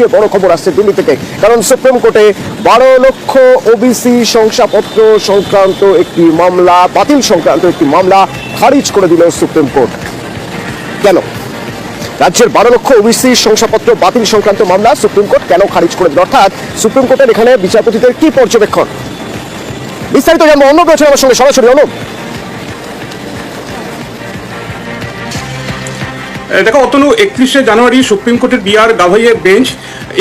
সবচেয়ে বড় খবর আসছে দিল্লি থেকে। কারণ সুপ্রিম কোর্টে বারো লক্ষ ওবিসি শংসাপত্র সংক্রান্ত একটি মামলা, বাতিল সংক্রান্ত একটি মামলা খারিজ করে দিল সুপ্রিম কোর্ট। কেন? রাজ্যের বারো লক্ষ ওবিসি শংসাপত্র বাতিল সংক্রান্ত মামলা সুপ্রিম কোর্ট কেন খারিজ করে দিল? অর্থাৎ সুপ্রিম কোর্টের এখানে বিচারপতিদের কি পর্যবেক্ষণ? বিস্তারিত জানব অন্য রয়েছে আমার সঙ্গে, সরাসরি অনুপ। দেখো, অতনু, একত্রিশে জানুয়ারি সুপ্রিম কোর্টের বিআর গাভাইয়ের বেঞ্চ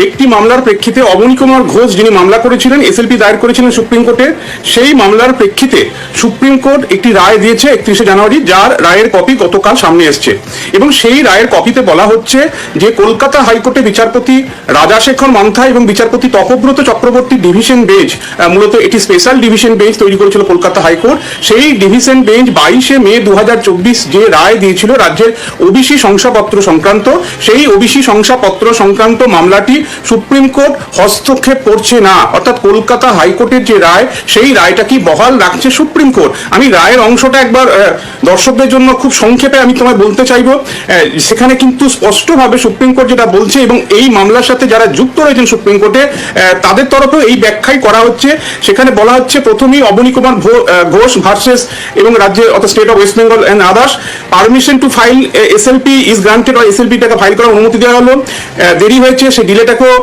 একটি মামলার প্রেক্ষিতে অবনী কুমার ঘোষ যিনি মামলা করেছিলেন এসএলপি দায়ের করেছিলেন সুপ্রিম কোর্টে, সেই মামলার প্রেক্ষিতে সুপ্রিম কোর্ট একটি রায় দিয়েছে একত্রিশে জানুয়ারি, যার রায়ের কপি গতকাল সামনে এসছে। এবং সেই রায়ের কপিতে বলা হচ্ছে যে, কলকাতা হাইকোর্টে বিচারপতি রাজাশেখর মান্থা এবং বিচারপতি তপব্রত চক্রবর্তী ডিভিশন বেঞ্চ মূলত এটি স্পেশাল ডিভিশন বেঞ্চ তৈরি করেছিল কলকাতা হাইকোর্ট। সেই ডিভিশন বেঞ্চ বাইশে মে দু হাজার চব্বিশ যে রায় দিয়েছিল রাজ্যের ওবিসি শংসাপত্র সংক্রান্ত, সেই ওবিসি শংসাপত্র সংক্রান্ত মামলাটি সুপ্রিম কোর্ট হস্তক্ষেপ করছে না। অর্থাৎ কলকাতা হাইকোর্টের যে রায়, সেই রায়টা কি বহাল রাখছে সুপ্রিম কোর্ট? আমি রায়ের অংশটা একবার দর্শকদের জন্য খুব সংক্ষেপে আমি তোমায় বলতে চাইব। সেখানে কিন্তু স্পষ্টভাবে সুপ্রিম কোর্ট যেটা বলছে এবং এই মামলার সাথে যারা যুক্ত রয়েছেন সুপ্রিম কোর্টে তাদের তরফেও এই ব্যাখ্যাই করা হচ্ছে। সেখানে বলা হচ্ছে, প্রথমেই অবনী কুমার ঘোষ ভার্সেস এবং রাজ্যের, অর্থাৎ state of West Bengal and others permission to file SLP is granted বা এসএলপিটাকে ফাইল করার অনুমতি দেওয়া হলো। দেরি হয়েছে সেই ডিলেটাকেও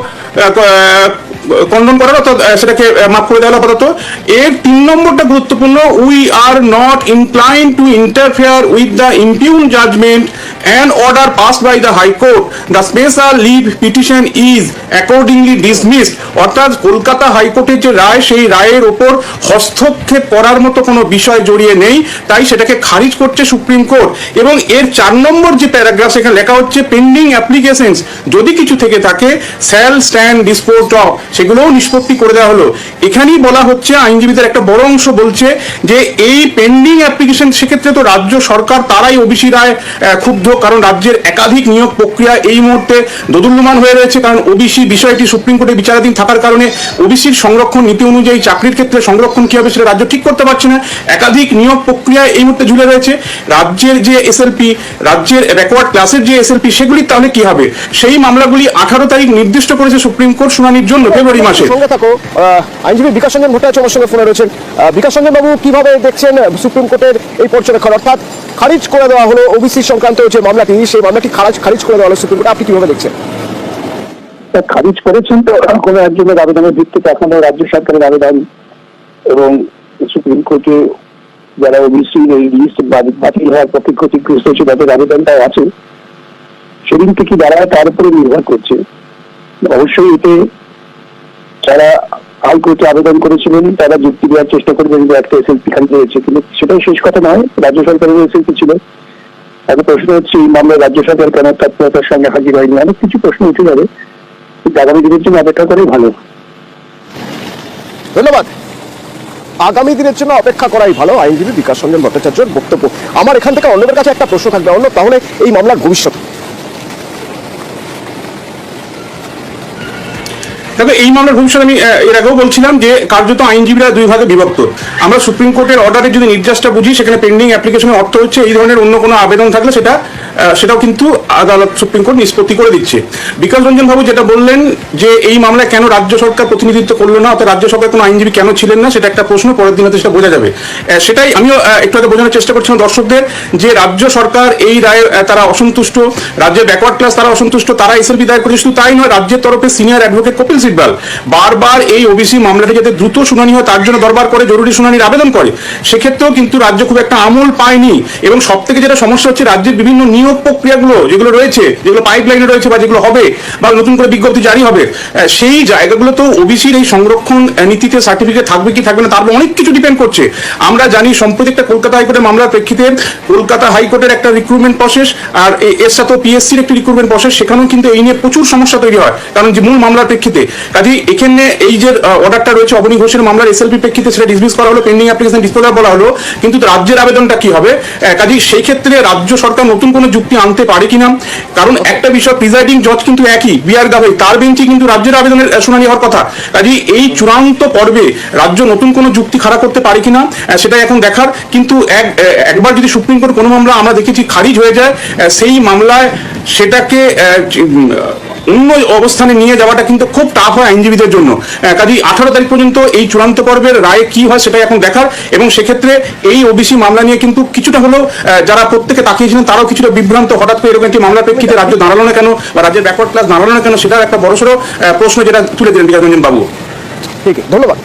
কন্ডন করার অর্থাৎ সেটাকে মাফ করে দেওয়া হলো আপাতত। এর তিন নম্বরটা গুরুত্বপূর্ণ we are not incline to interfere with the impugn judgement and order passed by the high court the special leave petition is accordingly dismissed অর্থাৎ কলকাতা হাইকোর্টের যে রায়, সেই রায়ের ওপর হস্তক্ষেপ করার মতো কোনো বিষয় জড়িয়ে নেই। তাই সেটাকে খারিজ করছে সুপ্রিম কোর্ট এবং এর চার নম্বর যে প্যারাগ্রাফ সেখানে লেখা হচ্ছে পেন্ডিং অ্যাপ্লিকেশনস যদি কিছু থেকে থাকে স্যাল স্ট্যান্ড ডিসপোজ অফ সেগুলোও নিষ্পত্তি করে দেওয়া হলো। এখানেই বলা হচ্ছে, আইনজীবীদের একটা বড় অংশ বলছে যে, এই পেন্ডিং অ্যাপ্লিকেশন সেক্ষেত্রে তো রাজ্য সরকার, তারাই ওবিসি রায় ক্ষুব্ধ কারণ রাজ্যের একাধিক নিয়োগ প্রক্রিয়া এই মুহূর্তে দোদুল্যমান হয়ে রয়েছে। কারণ ওবিসি বিষয়টি সুপ্রিম কোর্টে বিচারাধীন থাকার কারণে ওবিসির সংরক্ষণ নীতি অনুযায়ী চাকরির ক্ষেত্রে সংরক্ষণ কি হবে সেটা রাজ্য ঠিক করতে পারছে না। একাধিক নিয়োগ প্রক্রিয়া এই মুহূর্তে ঝুলে রয়েছে। রাজ্যের যে এসএলপি, রাজ্যের ব্যাকওয়ার্ড ক্লাসের যে এসএলপি, সেগুলি তাহলে কি হবে? সেই মামলাগুলি আঠারো তারিখ নির্দিষ্ট করেছে সুপ্রিম কোর্ট শুনানির জন্য, ফেব্রুয়ারি মাসে। আইনজীবী বিকাশ রঞ্জন ভট্টাচার্য আমার সঙ্গে ফোনে রয়েছেন। বিকাশ রঞ্জন বাবু, কীভাবে দেখছেন সুপ্রিম কোর্টের এই পর্যবেক্ষণ? অর্থাৎ খারিজ করে দেওয়া হলো ওবিসি সংক্রান্ত যে মামলাটি, সেই মামলাটি খারিজ খারিজ করে দেওয়া হলো সুপ্রিম কোর্টে। আপনি কীভাবে দেখছেন? খারিজ করেছেন তো কোনো একজনের আবেদনের ভিত্তিতে এখনও রাজ্য সরকারের আবেদন এবং সুপ্রিম কোর্টে যারা ওবিসি এই লিস্ট বাতিল হওয়ার পক্ষে ক্ষতিগ্রস্ত হয়েছে, তাদের আবেদনটাও আছে। সেদিনকে কি দাঁড়ায় তার উপরে নির্ভর করছে, অবশ্যই এতে যারা হাইকোর্টে আবেদন করেছিলেন, তারা যুক্তি দেওয়ার চেষ্টা করবেন যে একটা এসএলপি খারিজ হয়েছে কিন্তু সেটাই শেষ কথা নয়, রাজ্য সরকারের এসএলপি ছিল। এখন প্রশ্ন হচ্ছে, এই মামলায় রাজ্য সরকার কেন তৎপরতার সঙ্গে হাজির হয়নি? অনেক কিছু প্রশ্ন উঠে যাবে। আগামী দিনের জন্য অপেক্ষা করাই ভালো। ধন্যবাদ। আগামী দিনের জন্য অপেক্ষা করাই ভালো। আইনজীবী বিকাশ রঞ্জন ভট্টাচার্যের বক্তব্য। আমার এখান থেকে অন্যদের কাছে একটা প্রশ্ন থাকবে, অন্য, তাহলে এই মামলার ভবিষ্যৎ তবে এই মামলার ভবিষ্যৎ আমি এর আগেও বলছিলাম যে কার্যত আইনজীবীরা দুই ভাগে বিভক্ত। আমরা সুপ্রিম কোর্টের অর্ডারে যদি নির্দেশটা বুঝি, সেখানে পেন্ডিং অ্যাপ্লিকেশনের অর্থ হচ্ছে এই ধরনের অন্য কোনো আবেদন থাকলে সেটা সেটাও কিন্তু আদালত, সুপ্রিম কোর্ট নিষ্পত্তি করে দিচ্ছে। বিকাশ রঞ্জন বাবু যেটা বললেন যে এই মামলায় কেন রাজ্য সরকার প্রতিনিধিত্ব করল না, অর্থাৎ রাজ্য সরকার কোনো আইনজীবী কেন ছিলেন না, সেটা একটা প্রশ্ন, পরের দিনে সেটা বোঝা যাবে। সেটাই আমিও একটু আগে বোঝানোর চেষ্টা করছিলাম দর্শকদের যে রাজ্য সরকার এই রায়ে তারা অসন্তুষ্ট, রাজ্যের ব্যাকওয়ার্ড ক্লাস তারা অসন্তুষ্ট, তারা এসএলপি দায়ের করেছে, শুধু তাই নয়, রাজ্যের তরফে সিনিয়র অ্যাডভোকেট কপিল সিব্বাল বারবার এই ওবিসি মামলাটি যাতে দ্রুত শুনানি হয়, তার জন্য দরবার করে, জরুরি শুনানির আবেদন করে, সেক্ষেত্রেও কিন্তু রাজ্য খুব একটা আমল পায়নি। এবং সব থেকে যেটা সমস্যা হচ্ছে, রাজ্যের বিভিন্ন নিয়োগ প্রক্রিয়াগুলো যেগুলো রয়েছে, যেগুলো পাইপ লাইনে রয়েছে বা যেগুলো হবে বা নতুন করে বিজ্ঞপ্তি জারি হবে সেই জায়গাগুলো তো ওবিসির এই সংরক্ষণ নীতিতে সার্টিফিকেট থাকবে কি থাকবে না, তার অনেক কিছু ডিপেন্ড করছে। আমরা জানি সম্প্রতি একটা কলকাতা হাইকোর্টের মামলার প্রেক্ষিতে কলকাতা হাইকোর্টের একটা রিক্রুটমেন্ট প্রসেস আর এর সাথেও পিএসসির একটি রিক্রুটমেন্ট প্রসেস সেখানেও কিন্তু এই নিয়ে প্রচুর সমস্যা তৈরি হয়, কারণ যে মূল মামলার প্রেক্ষিতে। কাজেই এখানে এই যে অর্ডারটা রয়েছে অবনী ঘোষের মামলার এসএলপি প্রেক্ষিতে, সেটা ডিসমিস করা হলো পেন্ডিং অ্যাপ্লিকেশন ডিসপোজাল বলা হলো, কিন্তু রাজ্যের আবেদনটা কি হবে? কাজেই সেই ক্ষেত্রে রাজ্য সরকার নতুন কোনো যুক্তি আনতে পারে কিনা? কারণ একটা বিষয় প্রিজাইডিং জজ কিন্তু একই বিআর গাভাই তার বেঞ্চে কিন্তু রাজ্যের আবেদনের শুনানি হওয়ার কথা। কাজেই এই চূড়ান্ত পর্বে রাজ্য নতুন কোনো যুক্তি খাড়া করতে পারে কিনা সেটাই এখন দেখার। কিন্তু এক একবার যদি সুপ্রিম কোর্ট কোনো মামলা আমরা দেখেছি খারিজ হয়ে যায় সেই মামলায় সেটাকে অন্য অবস্থানে নিয়ে যাওয়াটা কিন্তু খুব টাফ হয় আইনজীবীদের জন্য। কাজেই আঠারো তারিখ পর্যন্ত এই চূড়ান্ত পর্বের রায় কি হয় সেটাই এখন দেখার এবং সেক্ষেত্রে এই ওবিসি মামলা নিয়ে কিন্তু কিছুটা হলেও যারা প্রত্যেকে তাকিয়েছিলেন তারাও কিছুটা বিভ্রান্ত। হঠাৎ করে এরকম একটি মামলার প্রেক্ষিতে রাজ্য দাঁড়াল না কেন বা রাজ্যের ব্যাকওয়ার্ড ক্লাস দাঁড়াল না কেন সেটার একটা বড়সড় প্রশ্ন যেটা তুলে দিলেন বিকাশ রঞ্জন বাবু। ঠিক ধন্যবাদ।